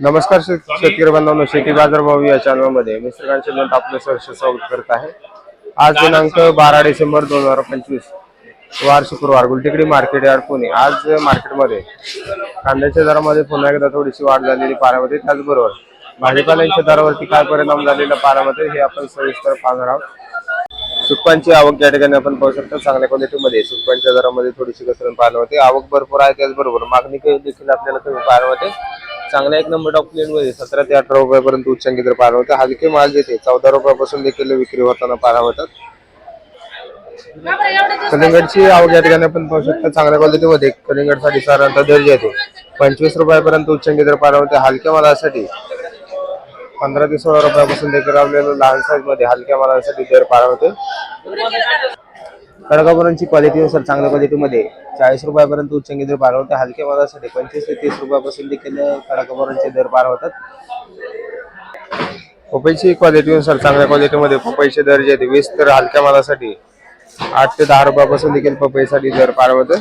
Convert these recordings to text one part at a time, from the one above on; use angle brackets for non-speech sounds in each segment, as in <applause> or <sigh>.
नमस्कार शेत- शेतकरी बांधवांनो शेती बाजार भाव या चॅनलमध्ये मी श्रीकांत दोन आपलं सहर्ष स्वागत करत आहे. आज दिनांक बारा डिसेंबर दोन हजार पंचवीस वार शुक्रवार गुलटेकडी मार्केट यार्ड पुणे. आज मार्केटमध्ये कांद्याच्या दरामध्ये पुन्हा एकदा थोडीशी वाढ झालेली पाण्यामध्ये त्याचबरोबर भाजीपाल्यांच्या दरावरती काय परिणाम झालेला पाण्यामध्ये हे आपण सविस्तर पाहणार आहोत. सुकपांची आवक या ठिकाणी आपण पाहू शकतो चांगल्या क्वालिटीमध्ये सुकपांच्या दरामध्ये थोडीशी घसरण पाहायला होते आवक भरपूर आहे त्याचबरोबर मागणी काही देखील आपल्याला कमी पाहायला होते चांगल्या एक नंबर टॉप प्लेन मध्ये सतरा ते अठरा रुपयापर्यंत उच्चांकी तर पाहायला होते हलके माल देते. चौदा रुपयापासून देखील विक्री होताना पारा होतात कलिंगडची आवड या ठिकाणी आपण पाहू शकतो चांगल्या क्वालिटीमध्ये कलिंगडसाठी साधारणतः दर्जा येतो. पंचवीस रुपयापर्यंत उच्चांकी दर पारा होते हलक्या मालासाठी पंधरा ते सोळा रुपयापासून देखील आपल्याला लहान साईजमध्ये हलक्या मालासाठी दर पारा होते कडकापुरांची क्वालिटीनुसार चांगल्या क्वालिटीमध्ये चाळीस रुपयापर्यंत उच्चांकी दर पार होते. हलक्या मालासाठी पंचवीस ते तीस रुपयापासून देखील कडकापुरांचे दर पार होतात. पपईची क्वालिटीनुसार चांगल्या क्वालिटीमध्ये पपईचे दर जे आहेत वीस तर हलक्या मालासाठी आठ ते दहा रुपयापासून देखील पपईसाठी दर पार होते.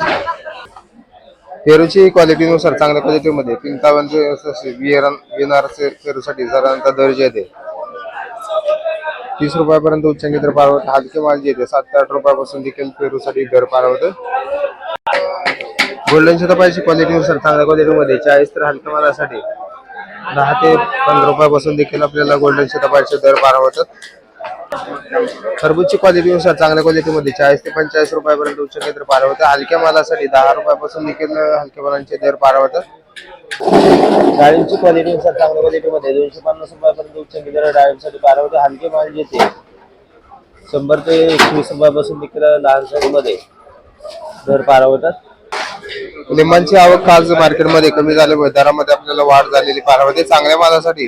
पेरूची क्वालिटीनुसार चांगल्या क्वालिटीमध्ये पिंकावनचे विनारचे पेरूसाठी साधारणतः दर्जा येते तीस रुपयापर्यंत उच्चांकी दर पार हलके माल जे येते सात ते आठ रुपयापासून देखील पेरूसाठी दर पार होते. गोल्डन शतपायची क्वालिटीनुसार चांगल्या क्वालिटीमध्ये चाळीस तर हलक्या मालासाठी. दहा ते पंधरा रुपयापासून देखील आपल्याला गोल्डन शतपायचे दर पार होतात खरबूजची क्वालिटीनुसार चांगल्या क्वालिटीमध्ये चाळीस ते पंचेचाळीस रुपयापर्यंत उच्चांकी दर पार हलक्या मालासाठी दहा रुपयापासून देखील हलक्या मालांचे दर पार डाळींची डाळींची क्वालिटीनुसार चांगल्या क्वालिटीमध्ये दोनशे पन्नास रुपयापर्यंत उच्च दर डाळींसाठी पार होते हलके माल येते शंभर ते एकवीस रुपयापासून देखील लहान साईजमध्ये. दर पार होतात लिंबांची आवक आज मार्केटमध्ये कमी झाल्यामुळे दरामध्ये आपल्याला वाढ झालेली पारा होते चांगल्या मालासाठी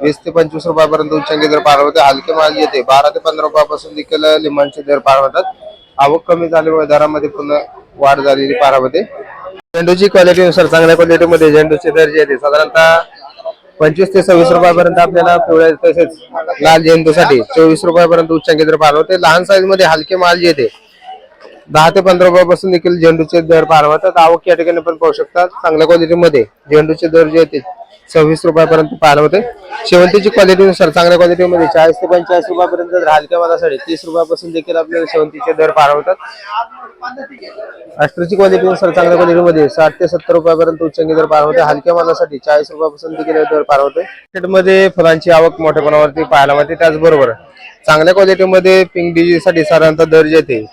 वीस ते पंचवीस रुपयापर्यंत उच्चांकी दर पार होते हलके माल येते बारा ते पंधरा रुपयापासून देखील लिंबांचे दर पार होतात आवक कमी झाल्यामुळे दरामध्ये पुन्हा वाढ झालेली पारा होते झेंडूची क्वालिटीनुसार चांगल्या क्वालिटीमध्ये झेंडूचे दर येते. साधारणतः पंचवीस ते सव्वीस रुपयापर्यंत आपल्याला पिवळ्या तसेच लाल झेंडूसाठी चोवीस रुपयापर्यंत उच्चांकी केंद्र पार होते. लहान साईजमध्ये हलके माल जे येते दहा ते पंधरा रुपयापासून देखील झेंडूचे दर पार होतात. आवक या ठिकाणी पण पाहू शकतात. चांगल्या क्वालिटीमध्ये झेंडूचे दर जे येते सव्वीस रुपयापर्यंत पार होते शेवंतीची क्वालिटीनुसार चांगल्या क्वालिटीमध्ये चाळीस ते पंचेचाळीस रुपयापर्यंत जर हलक्या मालासाठी तीस रुपयापासून देखील आपल्याला शेवंतीचे दर पार होतात क्वालिटीनुसार चांगल्या क्वालिटीमध्ये साठ ते सत्तर रुपयापर्यंत उच्चांकी दर पार होते हलक्या मालासाठी चाळीस रुपयापासून देखील दर पार होते मार्केटमध्ये फुलांची आवक मोठ्या पाहायला मिळते. त्याचबरोबर चांगल्या क्वालिटीमध्ये पिंक डिजीसाठी साधारणतः दर येते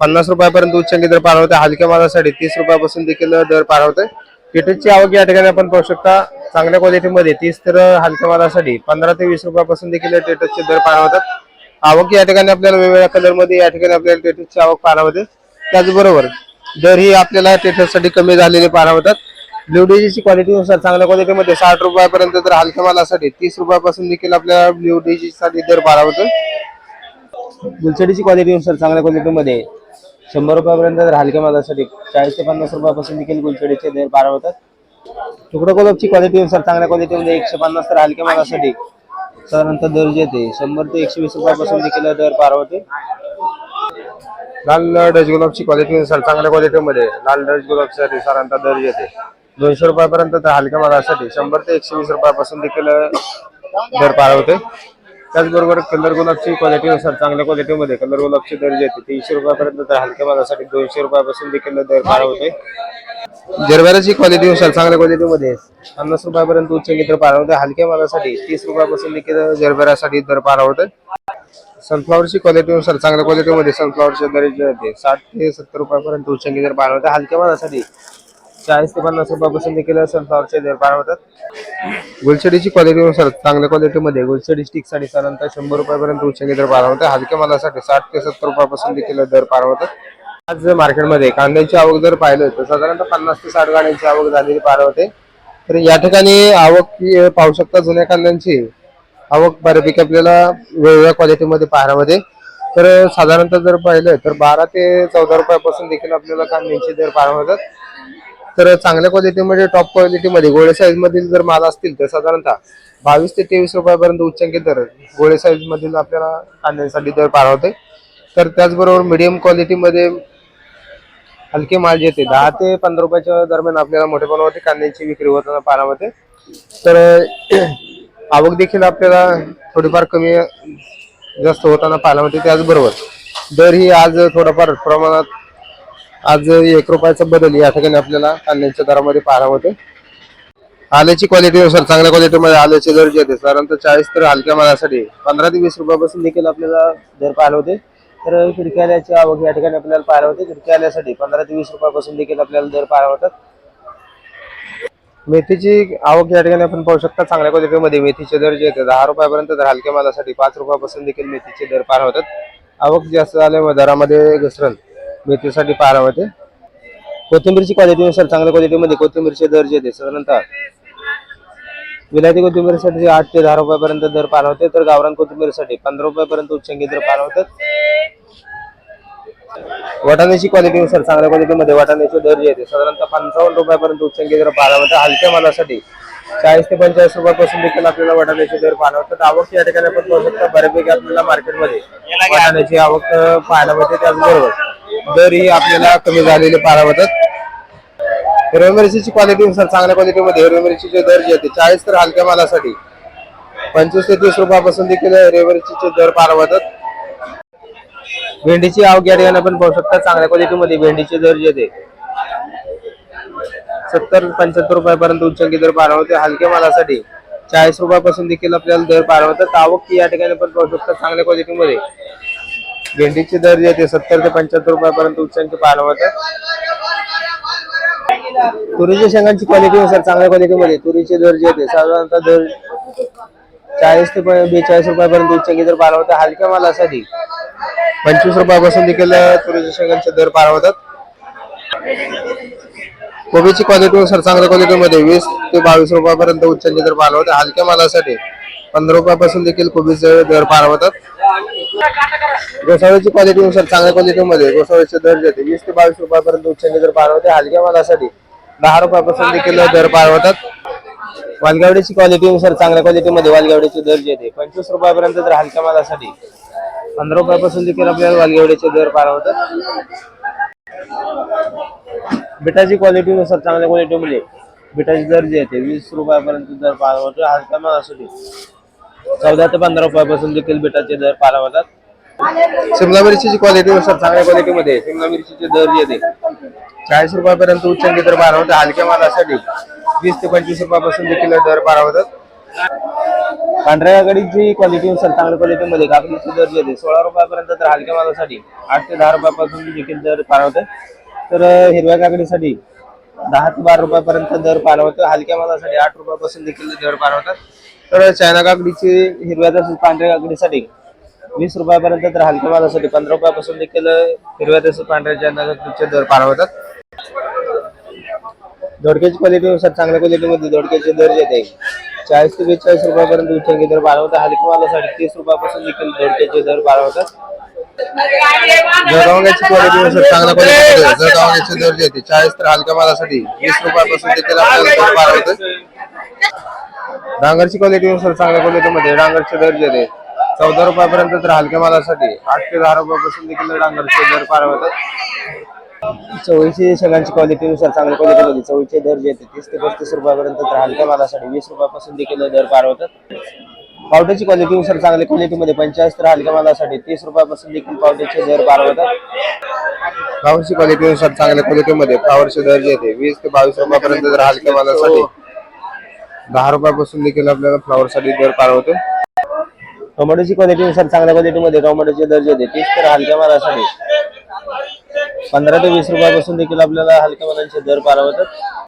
पन्नास रुपयापर्यंत उच्चांकी दर पार होते हलक्या मालासाठी तीस रुपयापासून देखील दर पार होते पेटूची आवक या ठिकाणी आपण पाहू शकता. चांगल्या क्वालिटीमध्ये तीस तर हलक्या मालासाठी पंधरा ते वीस रुपयापासून देखील टेटसचे दर पार होतात. आवक या ठिकाणी आपल्याला वेगवेगळ्या कलरमध्ये या ठिकाणी आपल्याला टेटसची आवक पाहायला होते. त्याचबरोबर दर ही आपल्याला टेटससाठी कमी झालेले पाहायला होतात. ब्ल्यू डीजीची क्वालिटीनुसार चांगल्या क्वालिटीमध्ये साठ रुपयापर्यंत तर हलक्या मालासाठी तीस रुपयापासून देखील आपल्याला ब्ल्यू डीजीसाठी दर पाहायला होतो. गुलछडीची क्वालिटीनुसार चांगल्या क्वालिटीमध्ये शंभर रुपयापर्यंत तर हलक्या मालासाठी चाळीस ते पन्नास रुपयापासून देखील गुलछडीचे दर पार होतात. तुकडा गुलाबची क्वालिटीनुसार चांगल्या क्वालिटीमध्ये एकशे पन्नास तर हलक्या मालासाठी साधारणतः दर जे येते शंभर ते एकशे वीस रुपयापासून देखील दर पार होते. लाल डच गुलाबची क्वालिटीनुसार चांगल्या क्वालिटीमध्ये लाल डच गुलाबसाठी साधारणतः दर येते दोनशे रुपयापर्यंत तर हलक्या मालासाठी शंभर ते एकशे वीस रुपयापासून देखील दर पार होते. त्याचबरोबर कलर गुलाबची क्वालिटीनुसार चांगल्या क्वालिटीमध्ये कलर गुलाबचे दर जे येते तीनशे रुपयापर्यंत तर हलक्या मालासाठी दोनशे रुपयापासून देखील दर पार होते जरबेराची क्वालिटीनुसार चांगल्या क्वालिटीमध्ये पन्नास रुपयापर्यंत उच्च दर पार होते हलक्या मालासाठी तीस रुपयापासून देखील जरबेरासाठी दर पार होते सनफ्लॉवरची क्वालिटीनुसार चांगल्या क्वालिटीमध्ये सनफ्लॉवरचे दर जे होते साठ ते सत्तर रुपयापर्यंत उच्च दर पार होते हलक्या मालासाठी चाळीस ते पन्नास रुपयापासून देखील सनफ्लॉवरचे दर पार होतात. गुलछडीची क्वालिटीनुसार चांगल्या क्वालिटीमध्ये गुलछडी स्टिकसाठी साधारणतः शंभर रुपयापर्यंत उच्च दर पार होते हलक्या मालासाठी साठ ते सत्तर रुपयापासून देखील दर पार होतात. आज मार्केटमध्ये कांद्याची आवक जर पाहिलं तर साधारणतः पन्नास ते साठ गाड्यांची आवक झालेली पार होते. तर या ठिकाणी आवक पाहू शकता जुन्या कांद्यांची. आवक बऱ्यापैकी आपल्याला वेगवेगळ्या क्वालिटीमध्ये पाहायला होते तर साधारणतः जर पाहिलं तर बारा ते चौदा रुपयापासून देखील आपल्याला कांद्यांचे दर पाहायला होतात. तर चांगल्या क्वालिटीमध्ये टॉप क्वालिटीमध्ये गोळे साईज मधील जर माल असतील तर साधारणतः बावीस ते तेवीस रुपयापर्यंत उच्चांकित दर गोळे साईज मधील आपल्याला कांद्यांसाठी दर पार होते तर त्याचबरोबर मिडियम क्वालिटीमध्ये हलके माल जे येते दहा ते पंधरा रुपयाच्या दरम्यान आपल्याला मोठ्या प्रमाणावरती कांद्यांची विक्री होताना पाहायला तर <clears throat> आवक देखील आपल्याला थोडीफार कमी जास्त होताना पाहायला मिळते. त्याचबरोबर दर ही आज थोडाफार प्रमाणात आज एक रुपयाचा बदल या ठिकाणी आपल्याला कांद्याच्या दरामध्ये पाहायला मिळते आल्याची क्वालिटी सर चांगल्या क्वालिटीमध्ये आल्याचे दर जे आहेत साधारणतः चाळीस तर हलक्या मालासाठी पंधरा ते वीस रुपयापासून देखील आपल्याला दर पाहायला होते तर खिडकी आल्याची आवक या ठिकाणी आपल्याला पाहायला होते खिडकी आल्यासाठी पंधरा ते वीस रुपयापासून देखील आपल्याला दर पाहायला होतात मेथीची आवक या ठिकाणी आपण पाहू शकता. चांगल्या क्वालिटीमध्ये मेथीचे दर जे आहेत दहा रुपयापर्यंत तर हलक्या मालासाठी पाच रुपयापासून देखील मेथीचे दर पाहायला होतात आवक जास्त झाल्यामुळे दरामध्ये घसरण. मेथीसाठी पाहायला होते. कोथिंबीरची क्वालिटीनुसार चांगल्या क्वालिटीमध्ये कोथिंबीरचे दर जे आहेत साधारणतः विलायती कोथिंबीरसाठी आठ ते दहा रुपयापर्यंत दर पार होते तर गावरान कोथिंबीरसाठी पंधरा रुपयापर्यंत उच्चंगी दर पार होतात. वाटाण्याची क्वालिटीनुसार चांगल्या क्वालिटीमध्ये वाटाण्याचे दर जे आहेत साधारणतः पंचावन्न रुपयापर्यंत उच्चंगी दर पार होतात. हलक्या मालासाठी चाळीस ते पंचेचाळीस रुपयापासून देखील आपल्याला वाटाण्याचे दर पाहायला होतात. आवक या ठिकाणी आपण पाहू शकता बऱ्यापैकी आपल्याला मार्केटमध्ये वाटाण्याची आवक पाहायला मिळते त्याचबरोबर. दर ही आपल्याला कमी झालेले पाहायला होतात हिरव्या मिरचीची क्वालिटीनुसार चांगल्या क्वालिटीमध्ये हिरव्या मिरचीचे दर जे आहेत चाळीस तर हलक्या मालासाठी. पंचवीस ते तीस रुपयापासून देखील हिरव्या मिरचीचे दर पार होतात भेंडीची आवक या ठिकाणी पण पाहू शकता चांगल्या क्वालिटीमध्ये भेंडीचे दर जे ते सत्तर पंच्याहत्तर रुपयापर्यंत उच्चांकी दर पार होते हलक्या मालासाठी चाळीस रुपयापासून देखील आपल्याला दर पार होतात आवक या ठिकाणी पण पाहू शकता चांगल्या क्वालिटीमध्ये भेंडीचे दर जे ते सत्तर ते पंच्याहत्तर रुपयापर्यंत उच्चांकी पाहायला होतात तुरीच्या शेंगांची क्वालिटी क्वालिटीनुसार चांगल्या क्वालिटीमध्ये तुरीचे दर जे ते साधारणतः दर चाळीस ते बेचाळीस रुपयापर्यंत उच्चांकी दर पार होतात हलक्या मालासाठी पंचवीस रुपयापासून देखील तुरीच्या शेंगांचे दर पार होतात कोबीची क्वालिटीनुसार चांगल्या क्वालिटीमध्ये वीस ते बावीस रुपयापर्यंत उच्चांकी दर पार होतात हलक्या मालासाठी पंधरा रुपयापासून देखील कोबीचे दर पार होतात गोसाळीची क्वालिटीनुसार चांगल्या क्वालिटीमध्ये गोसाळीचे दर जे वीस ते बावीस रुपयापर्यंत उच्चांकी दर पार होते हलक्या मालासाठी दहा रुपयापासून देखील दर पार होतात वालगावडीची क्वालिटीनुसार चांगल्या क्वालिटीमध्ये वालगावडीचे दर जे पंचवीस रुपयापर्यंत तर हलक्या मालासाठी पंधरा रुपयापासून देखील आपल्याला वालगावडीचे दर पार होतात बिटाची क्वालिटीनुसार चांगल्या क्वालिटीमध्ये बिटाचे दर जे ते वीस रुपयापर्यंत दर पार होतो हलक्या मालासाठी चौदा ते पंधरा रुपयापासून देखील बिटाचे दर पार होतात शिमला मिरचीची क्वालिटीनुसार चांगल्या क्वालिटीमध्ये शिमला मिरचीचे दर जे ते चाळीस रुपयापर्यंत उच्चांकी दर पार होतात हलक्या मालासाठी वीस ते पंचवीस रुपयापासून देखील दर पार होतात पांढऱ्या गाडीची क्वालिटीनुसार चांगल्या क्वालिटीमध्ये काकडीचे दर जे ते सोळा रुपयापर्यंत तर हलक्या मालासाठी आठ ते दहा रुपयापासून देखील दर पार होतात तर हिरव्या काकडीसाठी दहा ते बारा रुपयापर्यंत दर पार होतं हलक्या मालासाठी आठ रुपयापासून देखील दर पार होतात तर चायना काकडीची हिरव्या तसेच पांढऱ्या काकडीसाठी वीस रुपयापर्यंत तर हलक्या मालासाठी पंधरा रुपयापासून देखील हिरव्या तसेच पांढऱ्या चायना काकडीचे दर पार होतात दोडक्याची क्वालिटीनुसार चांगल्या क्वालिटीमध्ये दोडक्याचे दर जे आहे चाळीस ते बेचाळीस रुपयापर्यंत उच्चांकी दर वाढवतात हलकी हलक्या मालासाठी तीस रुपयापासून देखील दोडक्याचे दर वाढवतात होतात जळगावण्याची क्वालिटीनुसार चांगल्या क्वालिटी जळगावण्याचे दर जे चाळीस तर हलक्या मालासाठी वीस रुपयापासून देखील आपल्याला दर पार डांगरची क्वालिटीनुसार चांगल्या क्वालिटीमध्ये डांगरचे दर जे आहेत. चौदा रुपयापर्यंत तर हलक्या मालासाठी आठ ते दहा रुपयापासून देखील डांगरचे दर पार होतात. चवळीची शेंगांची क्वालिटीनुसार चांगल्या क्वालिटीमध्ये चवळीचे दर जे आहेत. तीस ते पस्तीस रुपयापर्यंत तर हलक्या मालासाठी वीस रुपयापासून देखील दर पार होतात. पावट्याची क्वालिटीनुसार चांगल्या क्वालिटीमध्ये पंचेचाळीस तर हलक्या मालासाठी तीस रुपयापासून देखील पावट्याचे दर पार होतात. फ्लावरची क्वालिटीनुसार चांगल्या क्वालिटीमध्ये फ्लावरचे दर जे आहेत. वीस ते बावीस रुपयापर्यंत तर हलक्या मालासाठी दहा रुपयापासून देखील आपल्याला फ्लावरसाठी दर पार होतो. टोमॅटोची क्वालिटीनुसार चांगल्या क्वालिटीमध्ये टोमॅटोचे दर जे आहेत तीस तर हलक्या मालासाठी पंधरा ते वीस रुपयापासून देखील आपल्याला हलक्या मालांचे दर पार होतात.